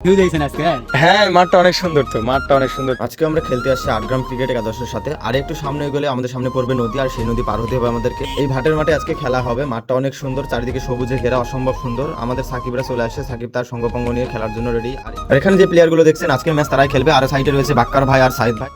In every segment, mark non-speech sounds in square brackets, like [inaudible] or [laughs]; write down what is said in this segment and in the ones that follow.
আজকে হ্যাঁ? মাঠটা অনেক সুন্দর তো, মাঠটা অনেক সুন্দর। আজকে আমরা খেলতে আসছি আটগ্রাম ক্রিকেট একাদশের সাথে। আর একটু সামনে গেলে আমাদের সামনে পড়বে নদী, আর সেই নদী পার হতে হবে আমাদেরকে। এই ভাটের মাঠে আজকে খেলা হবে, মাঠটা অনেক সুন্দর, চারিদিকে সবুজে ঘেরা, অসম্ভব সুন্দর। আমাদের সাকিবরা চলে আসে সাকিব তার সঙ্গপঙ্গ নিয়ে খেলার জন্য রেডি আর এখানে যে প্লেয়ারগুলো দেখছেন আজকে ম্যাচ তারাই খেলবে। আর সাইডে রয়েছে বাক্কার ভাই আর সাইদ ভাই।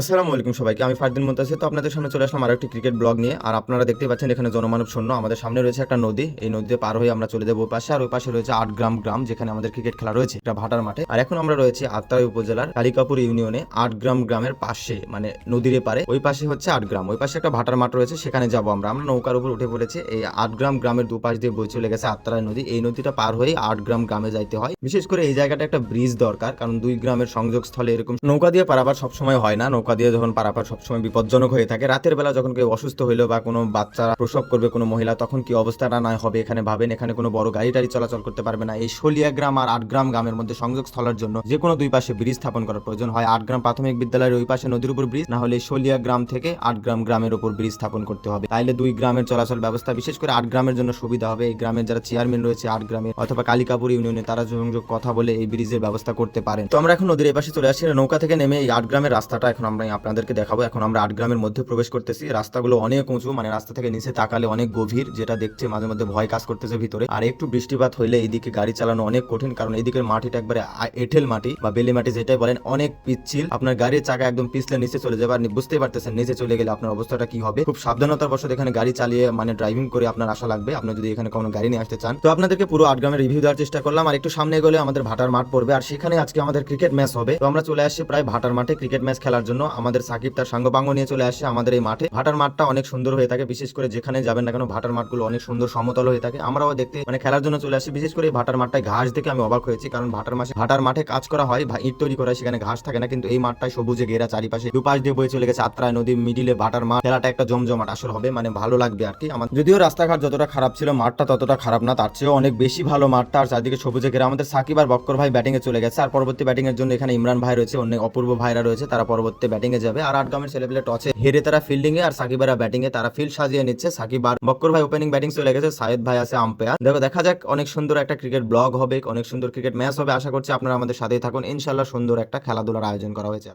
আসসালামু আলাইকুম সবাইকে, আমি ফারদিন মুন্তাসির। তো আপনাদের সামনে চলে আসলাম আরও একটি ক্রিকেট ব্লগ নিয়ে। আর আপনারা দেখতে পাচ্ছেন, এখানে জনমানব শূন্য। আমাদের সামনে রয়েছে একটা নদী। এই নদীতে পার হয়ে আমরা চলে যাব পাশে আর ওই পাশে রয়েছে আট গ্রাম গ্রাম, যেখানে আমাদের ক্রিকেট খেলা রয়েছে। এটা ভাটার মাঠে। আর এখন আমরা রয়েছি আত্রাই উপজেলার কালিকাপুর ইউনিয়নে, আট গ্রাম গ্রামের পাশে মানে নদীর পারে ওই পাশে হচ্ছে আট গ্রাম। ওই পাশে একটা ভাটার মাঠ রয়েছে, সেখানে যাব আমরা। আমরা নৌকার উপর উঠে পড়েছি। এই আট গ্রাম গ্রামের দুপাশ দিয়ে বই চলে গেছে আত্রাই নদী। এই নদীটা পার হয়ে আট গ্রাম গ্রামে যাইতে হয়। বিশেষ করে এই জায়গাটা একটা ব্রিজ দরকার, কারণ দুই গ্রামের সংযোগস্থলে এরকম নৌকা দিয়ে পারাবার সবসময় হয় না। নৌকা দিয়ে যখন পারাপার সবসময় বিপজ্জনক হয়ে থাকে, রাতের বেলা যখন কেউ অসুস্থ হইল বা কোনো বাচ্চা প্রসব করবে কোনো মহিলা, তখন কি অবস্থাটা না হবে এখানে ভাবেন? এখানে কোনো বড় গাড়ি টাড়ি চলাচল করতে পারবে না। এই শলিয়া গ্রাম আর আট গ্রাম গ্রামের মধ্যে সংযোগ স্থলের জন্য যে কোনো দুই পাশে ব্রিজ স্থাপন করার প্রয়োজন হয়। আট গ্রাম প্রাথমিক বিদ্যালয়ের ওই পাশে নদীর উপর ব্রিজ না হলে শলিয়া গ্রাম থেকে আট গ্রাম গ্রামের উপর ব্রিজ স্থাপন করতে হবে। তাইলে দুই গ্রামের চলাচল ব্যবস্থা, বিশেষ করে আট গ্রামের জন্য সুবিধা হবে। এই গ্রামের যারা চেয়ারম্যান রয়েছে আট গ্রামে অথবা কালিকাপুর ইউনিয়নে, তারা সংযোগ কথা বলে এই ব্রিজের ব্যবস্থা করতে পারেন। তো আমরা এখন নদীর এই পাশে চলে আসছি নৌকা থেকে নেমে এই আট গ্রামের রাস্তাটা এখন আমরা আপনাদেরকে দেখাবো। এখন আমরা আট গ্রামের মধ্যে প্রবেশ করতেছি। রাস্তাগুলো অনেক উঁচু মানে রাস্তা থেকে নিচে তাকালে অনেক গভীর, যেটা দেখছে মাঝে মধ্যে ভয় কাজ করতেছে ভিতরে। আর একটু বৃষ্টিপাত হইলে এইদিকে গাড়ি চালানো অনেক কঠিন, কারণ এইদিকের মাটিটা একবারে এঁঠেল মাটি বা বেলে মাটি যেটাই বলেন, অনেক পিচ্ছিল। আপনার গাড়ির চাকা একদম পিছলে নিচে চলে যাবে। আর বুঝতেই পারতেছেন নিচে চলে গেলে আপনার অবস্থাটা কি হবে। খুব সাবধানতার বশত এখানে গাড়ি চালিয়ে মানে ড্রাইভিং করে আপনার আশা লাগবে। আপনি যদি এখানে কোনো গাড়ি নিয়ে আসতে চান। তো আপনাদেরকে পুরো আট গ্রামের রিভিউ দেওয়ার চেষ্টা করলাম। আর একটু সামনে গেলে আমাদের ভাটার মাঠ পড়বে। আর সেখানে আজকে আমাদের ক্রিকেট ম্যাচ হবে। তো আমরা চলে আসছি প্রায় ভাটার মাঠে ক্রিকেট ম্যাচ খেলার জন্য। আমাদের সাকিব তার সাঙ্গপাঙ্গ নিয়ে চলে আসছে আমাদের এই মাঠে। ভাটার মাঠটা অনেক সুন্দর হয়ে থাকে, বিশেষ করে যেখানে যাবেন না কেন, ভাটার মাঠগুলো অনেক সুন্দর সমতল হয়ে থাকে। আমরাও দেখতে মানে খেলার জন্য চলে আসি, বিশেষ করে ভাটার মাঠটায় ঘাস দেখে আমি অবাক হয়েছি, কারণ ভাটার মাসে ভাটার মাঠে কাজ করা হয় ইট তৈরি করা সেখানে ঘাস থাকে না, কিন্তু এই মাঠটায় সবুজে ঘেরা চারিপাশে দুপাশ দিয়ে বয়ে চলে গেছে আত্রায় নদী, মিডিলে ভাটার মাঠ। খেলাটা একটা জমজমাট আসর হবে মানে ভালো লাগবে আর কি। আমার যদিও রাস্তাঘাট যতটা খারাপ ছিল, মাঠটা ততটা খারাপ না, তার চেয়েও অনেক বেশি ভালো মাঠটা আর চারদিকে সবুজে ঘেরা। আমাদের সাকিব আর বক্কর ভাই ব্যাটিং এ চলে গেছে, আর পরবর্তী ব্যাটিং এর জন্য এখানে ইমরান ভাই রয়েছে অনেক অপূর্ব ভাইরা রয়েছে, তারা পরবর্তী ব্যাটিং এ যাবে। আর আটগামের ছেলেপেলে টসে হেরে তারা ফিল্ডিং এ, আর সাকিবেরা ব্যাটিং এ তারা ফিল্ড সাজিয়ে নিচ্ছে। সাকিব আর বক্কর ভাই ওপেনিং ব্যাটিং চলে গেছে। সাইদ ভাই আছে আম্পায়ার দেখো, দেখা যাক অনেক সুন্দর একটা ক্রিকেট ব্লগ হবে, অনেক সুন্দর ক্রিকেট ম্যাচ হবে। আশা করছি আপনারা আমাদের সাথেই থাকুন। ইনশাল্লাহ সুন্দর একটা খেলাধুলার আয়োজন করা হয়েছে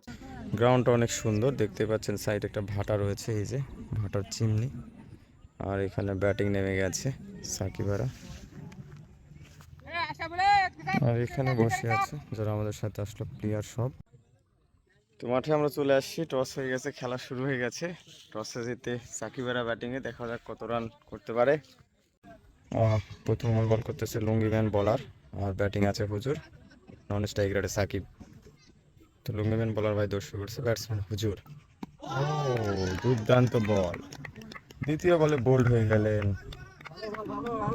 গ্রাউন্ডটা অনেক সুন্দর। দেখতে পাচ্ছেন সাইড একটা ভাটা রয়েছে, এই যে ভাটার চিমনি। আর এখানে ব্যাটিং নেমে গেছে সাকিবারা আর। এখানে বসে আছে, যারা আমাদের সাথে আসলো প্লেয়ার সব। তো মাঠে আমরা চলে আসছি। টস হয়ে গেছে খেলা শুরু হয়ে গেছে। টসে জিতে সাকিবেরা ব্যাটিংয়ে দেখা যাক কত রান করতে পারে। প্রথম ওভার বল করতেছে লুঙ্গি ম্যান বলার আর ব্যাটিং আছে হুজুর নন স্ট্রাইক রেটে সাকিব। তো লুঙ্গি ম্যান বলার ভাই দর্শক করছে ব্যাটসম্যান হুজুর। ও দুর্দান্ত বল দ্বিতীয় বলে বোল্ড হয়ে গেলেন।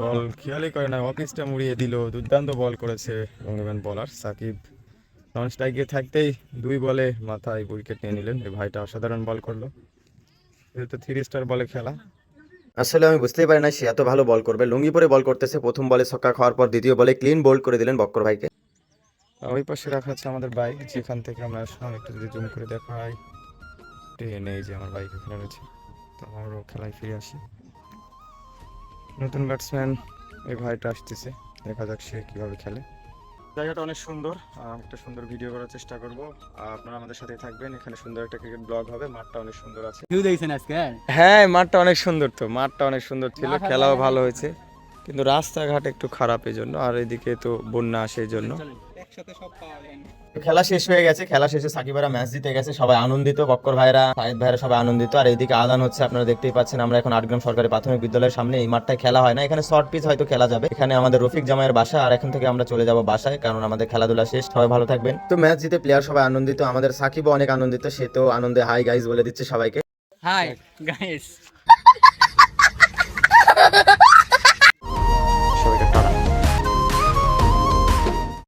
বল খেয়ালই করে না অফিসটা মুড়িয়ে দিল। দুর্দান্ত বল করেছে লুঙ্গি ম্যান বলার সাকিব। নন স্ট্রাইকে থাকতেই দুই বলে মাথায় উইকেট নিয়ে নিলেন। এই ভাইটা অসাধারণ বল করল। এটা তো থ্রি স্টার বলে খেলা। আসলে আমি বুঝতেই পারি না সে এত ভালো বল করবে। লুঙ্গি পরে বল করতেছে প্রথম বলে ছক্কা খাওয়ার পর দ্বিতীয় বলে ক্লিন বোল্ড করে দিলেন বক্কর ভাইকে। ওই পাশে রাখা আছে আমাদের বাইক যেখান থেকে আমরা আসলাম একটু যদি জুম করে দেখাই। ট্রেন এই যে আমার বাইক এখানে রয়েছে। তো আমারও খেলায় ফিরে আসি। নতুন ব্যাটসম্যান এই ভাইটা আসতেছে। দেখা যাক সে কীভাবে খেলে। জায়গাটা অনেক সুন্দর। আহ, একটা সুন্দর ভিডিও করার চেষ্টা করব। আপনারা আমাদের সাথে থাকবেন। এখানে সুন্দর একটা ক্রিকেট ব্লগ হবে। মাঠটা অনেক সুন্দর আছে। ভিউ দেখছেন আজকে? হ্যাঁ মাঠটা অনেক সুন্দর তো। মাঠটা অনেক সুন্দর ছিল। খেলাও ভালো ভালো হয়েছে। কিন্তু রাস্তাঘাট একটু খারাপ এই জন্য আর এদিকে তো বন্যা আসে এই জন্য খেলা শেষ হয়ে গেছে খেলা শেষে সাকিবেরা ম্যাচ জিতে গেছে সবাই আনন্দিত বক্কর ভাইরা সাহেদ ভাইরা সবাই আনন্দিত। আর এইদিকে আদান হচ্ছে আপনারা দেখতেই পাচ্ছেন আমরা এখন আটগ্রাম সরকারি প্রাথমিক বিদ্যালয়ের সামনে এই মাঠটায় খেলা হয় না। এখানে শর্ট পিচ হয়তো খেলা যাবে। এখানে আমাদের রফিক জামাইয়ের বাসা আর এখন থেকে আমরা চলে যাব বাসায় কারণ আমাদের খেলাধুলা শেষ। সবাই ভালো থাকবেন। তো ম্যাচ জিতে প্লেয়ার সবাই আনন্দিত আমাদের সাকিবও অনেক আনন্দিত সে তো আনন্দে হাই গাইজ বলে দিচ্ছে সবাইকে। Hi guys [laughs]